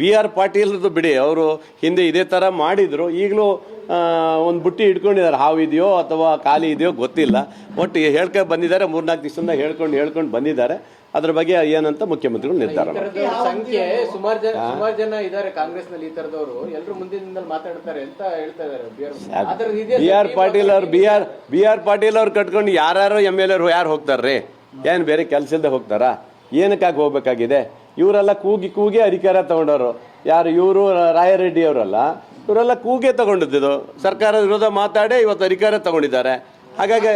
B R ಪಾಟೀಲ್ರದ್ದು ಬಿಡಿ ಅವರು ಹಿಂದೆ ಇದೇ ಥರ ಮಾಡಿದ್ರು. ಈಗಲೂ ಒಂದು ಬುಟ್ಟಿ ಇಟ್ಕೊಂಡಿದ್ದಾರೆ ಹಾವು ಇದೆಯೋ ಅಥವಾ ಖಾಲಿ ಇದೆಯೋ ಗೊತ್ತಿಲ್ಲ. ಒಟ್ಟು ಹೇಳ್ಕೊಂಡು ಬಂದಿದ್ದಾರೆ ಮೂರ್ನಾಲ್ಕು ದಿವಸದಿಂದ ಹೇಳ್ಕೊಂಡು ಹೇಳ್ಕೊಂಡು ಬಂದಿದ್ದಾರೆ. ಅದ್ರ ಬಗ್ಗೆ ಏನಂತ ಮುಖ್ಯಮಂತ್ರಿಗಳು ನಿರ್ಧಾರ ಸಂಖ್ಯೆ ಸುಮಾರು ಜನ ಸುಮಾರು ಜನ ಇದ್ದಾರೆ ಕಾಂಗ್ರೆಸ್ನಲ್ಲಿ ಈ ತರದವರು ಎಲ್ಲರೂ ಮುಂದಿನಿಂದಲೂ ಮಾತಾಡ್ತಾರೆ ಅಂತ ಹೇಳ್ತಾ ಇದ್ದಾರೆ ಅದರ ಬಿ ಆರ್ ಪಾಟೀಲ್ ಅವ್ರು B R B R Patil ಅವ್ರು ಕಟ್ಕೊಂಡು ಯಾರು ಎಂ ಎಲ್ ಎರು ಯಾರು ಹೋಗ್ತಾರ್ರಿ? ಏನು ಬೇರೆ ಕೆಲಸ ಇಲ್ಲದೆ ಹೋಗ್ತಾರಾ? ಏನಕ್ಕಾಗಿ ಹೋಗ್ಬೇಕಾಗಿದೆ? ಇವರೆಲ್ಲ ಕೂಗಿ ಕೂಗಿ ಅಧಿಕಾರ ತಗೊಂಡವರು. ಯಾರು ಇವರು ರಾಯರೆಡ್ಡಿ ಅವರಲ್ಲ ಇವರೆಲ್ಲ ಕೂಗೆ ತಗೊಂಡಿದ್ದು ಸರ್ಕಾರ ವಿರೋಧ ಮಾತಾಡಿ ಇವತ್ತು ಅಧಿಕಾರ ತಗೊಂಡಿದ್ದಾರೆ. ಹಾಗಾಗಿ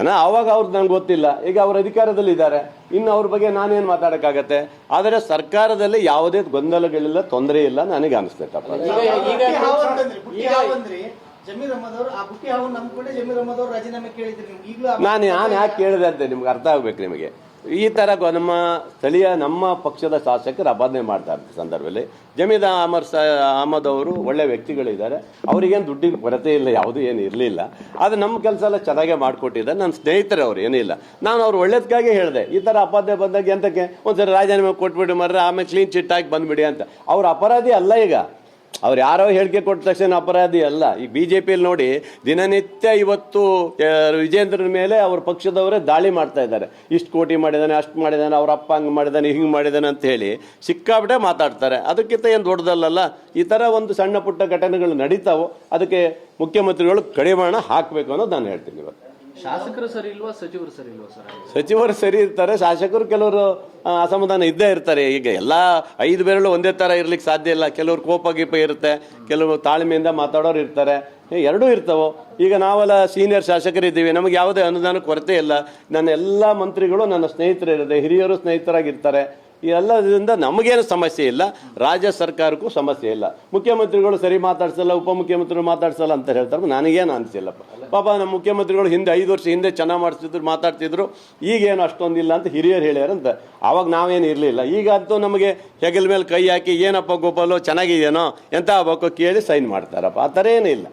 ಏನೋ ಅವಾಗ ಅವ್ರದ್ದು ನಂಗೆ ಗೊತ್ತಿಲ್ಲ. ಈಗ ಅವ್ರ ಅಧಿಕಾರದಲ್ಲಿದ್ದಾರೆ. ಇನ್ನು ಅವ್ರ ಬಗ್ಗೆ ನಾನೇನು ಮಾತಾಡೋಕ್ಕಾಗತ್ತೆ? ಆದರೆ ಸರ್ಕಾರದಲ್ಲಿ ಯಾವುದೇ ಗೊಂದಲಗಳಿಲ್ಲ ತೊಂದರೆ ಇಲ್ಲ ನನಗೆ ಅನಿಸ್ತೈತಪ್ಪ ನಾನು ನಾನು ಯಾಕೆ ಕೇಳಿದೆ ಅಂತ ನಿಮ್ಗೆ ಅರ್ಥ ಆಗ್ಬೇಕು ನಿಮಗೆ? ಈ ಥರ ನಮ್ಮ ಸ್ಥಳೀಯ ನಮ್ಮ ಪಕ್ಷದ ಶಾಸಕರು ಅಪಾದನೆ ಮಾಡ್ತಾರೆ ಸಂದರ್ಭದಲ್ಲಿ. ಜಮೀದ ಅಮರ್ ಸ ಅಹಮದ್ ಅವರು ಒಳ್ಳೆ ವ್ಯಕ್ತಿಗಳಿದ್ದಾರೆ. ಅವರಿಗೇನು ದುಡ್ಡಿನ ಕೊರತೆ ಇಲ್ಲ, ಯಾವುದೂ ಏನು ಇರಲಿಲ್ಲ. ಆದರೆ ನಮ್ಮ ಕೆಲಸ ಎಲ್ಲ ಚೆನ್ನಾಗೇ ಮಾಡಿಕೊಟ್ಟಿದ್ದಾರೆ. ನನ್ನ ಸ್ನೇಹಿತರು ಅವ್ರು ಏನಿಲ್ಲ ನಾನು ಅವ್ರು ಒಳ್ಳೇದಕ್ಕಾಗಿ ಹೇಳಿದೆ, ಈ ಥರ ಅಪಾದನೆ ಬಂದಾಗ ಎಂತಕ್ಕೆ? ಒಂದ್ಸರಿ ರಾಜೀನಾಮೆ ಕೊಟ್ಬಿಡಿ ಮರ್ರೆ, ಆಮೇಲೆ ಕ್ಲೀನ್ ಚಿಟ್ ಹಾಕಿ ಬಂದ್ಬಿಡಿ ಅಂತ. ಅವ್ರ ಅಪರಾಧಿ ಅಲ್ಲ ಈಗ. ಅವ್ರು ಯಾರೋ ಹೇಳಿಕೆ ಕೊಟ್ಟ ತಕ್ಷಣ ಅಪರಾಧಿ ಅಲ್ಲ. ಈಗ ಬಿ ಜೆ ಪಿಯಲ್ಲಿ ನೋಡಿ ದಿನನಿತ್ಯ ಇವತ್ತು ವಿಜೇಂದ್ರನ ಮೇಲೆ ಅವ್ರ ಪಕ್ಷದವರೇ ದಾಳಿ ಮಾಡ್ತಾ ಇದ್ದಾರೆ. ಇಷ್ಟು ಕೋಟಿ ಮಾಡಿದ್ದಾನೆ ಅಷ್ಟು ಮಾಡಿದ್ದಾನೆ ಅವ್ರ ಅಪ್ಪ ಹಂಗೆ ಮಾಡಿದ್ದಾನೆ ಹಿಂಗೆ ಮಾಡಿದ್ದಾನೆ ಅಂತ ಹೇಳಿ ಸಿಕ್ಕಾಬಿಟ್ಟೆ ಮಾತಾಡ್ತಾರೆ. ಅದಕ್ಕಿಂತ ಏನು ದೊಡ್ಡದಲ್ಲಲ್ಲ, ಈ ಥರ ಒಂದು ಸಣ್ಣ ಪುಟ್ಟ ಘಟನೆಗಳು ನಡೀತಾವೋ ಅದಕ್ಕೆ ಮುಖ್ಯಮಂತ್ರಿಗಳು ಕಡಿವಾಣ ಹಾಕಬೇಕು ಅನ್ನೋದು ನಾನು ಹೇಳ್ತೀನಿ ಇವತ್ತು. ಶಾಸಕರು ಸರಿ ಇಲ್ವಾ, ಸಚಿವರು ಸರಿ ಇಲ್ವಾ ಸರ್? ಸಚಿವರು ಸರಿ ಇರ್ತಾರೆ, ಶಾಸಕರು ಕೆಲವರು ಅಸಮಾಧಾನ ಇದ್ದೇ ಇರ್ತಾರೆ. ಈಗ ಎಲ್ಲ ಐದು ಬೆರಳು ಒಂದೇ ಥರ ಇರ್ಲಿಕ್ಕೆ ಸಾಧ್ಯ ಇಲ್ಲ. ಕೆಲವರು ಕೋಪ ಗೀಪ ಇರುತ್ತೆ, ಕೆಲವರು ತಾಳ್ಮೆಯಿಂದ ಮಾತಾಡೋರು ಇರ್ತಾರೆ. ಎರಡೂ ಇರ್ತಾವೋ? ಈಗ ನಾವೆಲ್ಲ ಸೀನಿಯರ್ ಶಾಸಕರಿದ್ದೀವಿ, ನಮಗೆ ಯಾವುದೇ ಅನುದಾನ ಕೊರತೆ ಇಲ್ಲ. ನನ್ನ ಎಲ್ಲ ಮಂತ್ರಿಗಳು ನನ್ನ ಸ್ನೇಹಿತರಿರುತ್ತೆ ಹಿರಿಯರು ಸ್ನೇಹಿತರಾಗಿರ್ತಾರೆ. ಎಲ್ಲದರಿಂದ ನಮಗೇನು ಸಮಸ್ಯೆ ಇಲ್ಲ, ರಾಜ್ಯ ಸರ್ಕಾರಕ್ಕೂ ಸಮಸ್ಯೆ ಇಲ್ಲ. ಮುಖ್ಯಮಂತ್ರಿಗಳು ಸರಿ ಮಾತಾಡ್ಸಲ್ಲ, ಉಪಮುಖ್ಯಮಂತ್ರಿಗಳು ಮಾತಾಡ್ಸಲ್ಲ ಅಂತ ಹೇಳ್ತಾರೆ ನನಗೇನು ಅನಿಸಿಲ್ಲಪ್ಪ. ಪಾಪ ನಮ್ಮ ಮುಖ್ಯಮಂತ್ರಿಗಳು ಹಿಂದೆ ಐದು ವರ್ಷ ಹಿಂದೆ ಚೆನ್ನಾಗಿ ಮಾಡಿಸ್ತಿದ್ರು ಮಾತಾಡ್ತಿದ್ರು, ಈಗೇನು ಅಷ್ಟೊಂದಿಲ್ಲ ಅಂತ ಹಿರಿಯರು ಹೇಳ್ಯಾರಂತ ಆವಾಗ ನಾವೇನು ಇರಲಿಲ್ಲ. ಈಗ ಅಂತೂ ನಮಗೆ ಹೆಗಲ ಮೇಲೆ ಕೈ ಹಾಕಿ, ಏನಪ್ಪ ಗೋಪಾಲು, ಚೆನ್ನಾಗಿದೆಯೇನೋ ಎಂತ ಆಗ್ಬೇಕು ಕೇಳಿ ಸೈನ್ ಮಾಡ್ತಾರಪ್ಪ. ಆ ಥರ ಏನಿಲ್ಲ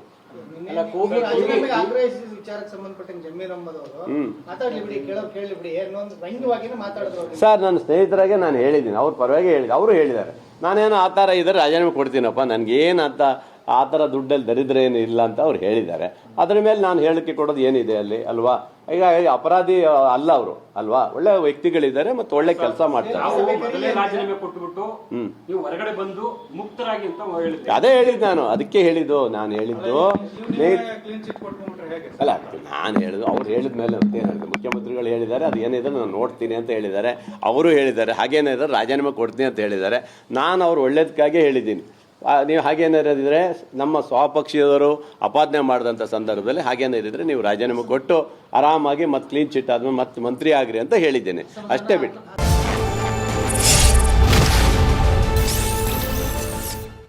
ಅಲ್ಲ ರಾಜೀನಾಮೆಗೆ ಆಗ್ರಹಿಸಿದ ವಿಚಾರಕ್ಕೆ ಸಂಬಂಧಪಟ್ಟಂಗೆ ಜಮೀರ್ ಅಹಮದ್ ಅವರು ಮಾತಾಡ್ಲಿ ಬಿಡಿ ಕೇಳೋ ಕೇಳಿ ಬಿಡಿ ಅನ್ನೊಂದು ವ್ಯಂಗ್ಯವಾಗಿನೇ ಮಾತಾಡಿದ್ರು ಅವ್ರು. ಸರ್ ನನ್ನ ಸ್ನೇಹಿತರಾಗೆ ನಾನು ಹೇಳಿದ್ದೀನಿ ಅವ್ರ ಪರವಾಗಿ ಹೇಳಿದೆ ಅವರು ಹೇಳಿದ್ದಾರೆ ನಾನೇನು ಆ ಥರ ಇದ್ದರೆ ರಾಜೀನಾಮೆ ಕೊಡ್ತೀನಪ್ಪ ನನಗೇನು ಅಂತ ಆ ಥರ ದುಡ್ಡಲ್ಲಿ ದರಿದ್ರ ಏನು ಇಲ್ಲ ಅಂತ ಅವ್ರು ಹೇಳಿದ್ದಾರೆ. ಅದರ ಮೇಲೆ ನಾನು ಹೇಳಕ್ಕೆ ಕೊಡೋದು ಏನಿದೆ ಅಲ್ಲಿ ಅಲ್ವಾ? ಈಗ ಅಪರಾಧಿ ಅಲ್ಲ ಅವರು ಅಲ್ವಾ? ಒಳ್ಳೆ ವ್ಯಕ್ತಿಗಳಿದ್ದಾರೆ ಮತ್ತು ಒಳ್ಳೆ ಕೆಲಸ ಮಾಡ್ತಾರೆ. ನಾವು ಕೊಟ್ಟುಬಿಟ್ಟು ನೀವು ಹೊರಗಡೆ ಬಂದು ಮುಕ್ತರಾಗಿ ಅಂತ ಹೇಳಿದ್ದೆ ಅದೇ ಹೇಳಿದ್ದು ನಾನು ಅದಕ್ಕೆ ಹೇಳಿದ್ದು ನಾನು ಹೇಳಿದ್ದು. ಅಲ್ಲ ನಾನು ಹೇಳಿದ್ದು ಅವ್ರು ಹೇಳಿದ ಮೇಲೆ ಹೇಳಿದ್ರು ಮುಖ್ಯಮಂತ್ರಿಗಳು ಹೇಳಿದ್ದಾರೆ ಅದು ಏನಿದೆ ನಾನು ನೋಡ್ತೀನಿ ಅಂತ ಹೇಳಿದ್ದಾರೆ. ಅವರು ಹೇಳಿದ್ದಾರೆ ಹಾಗೇನಿದ್ರೆ ರಾಜೀನಾಮೆ ಕೊಡ್ತೀನಿ ಅಂತ ಹೇಳಿದ್ದಾರೆ. ನಾನು ಅವ್ರು ಒಳ್ಳೇದಕ್ಕಾಗಿ ಹೇಳಿದ್ದೀನಿ. ನೀವು ಇದ್ದರೆ ನಮ್ಮ ಸ್ವಪಕ್ಷೀಯವರು ಅಪಾದನೆ ಮಾಡಿದಂಥ ಸಂದರ್ಭದಲ್ಲಿ ಹಾಗೇನಿದ್ರೆ ನೀವು ರಾಜೀನಾಮೆ ಕೊಟ್ಟು ಆರಾಮಾಗಿ ಮತ್ತೆ ಕ್ಲೀನ್ ಚಿಟ್ ಆದ್ಮೇಲೆ ಮತ್ತೆ ಮಂತ್ರಿ ಆಗ್ರಿ ಅಂತ ಹೇಳಿದ್ದೇನೆ. ಅಷ್ಟೇ ಬಿಟ್ಟು.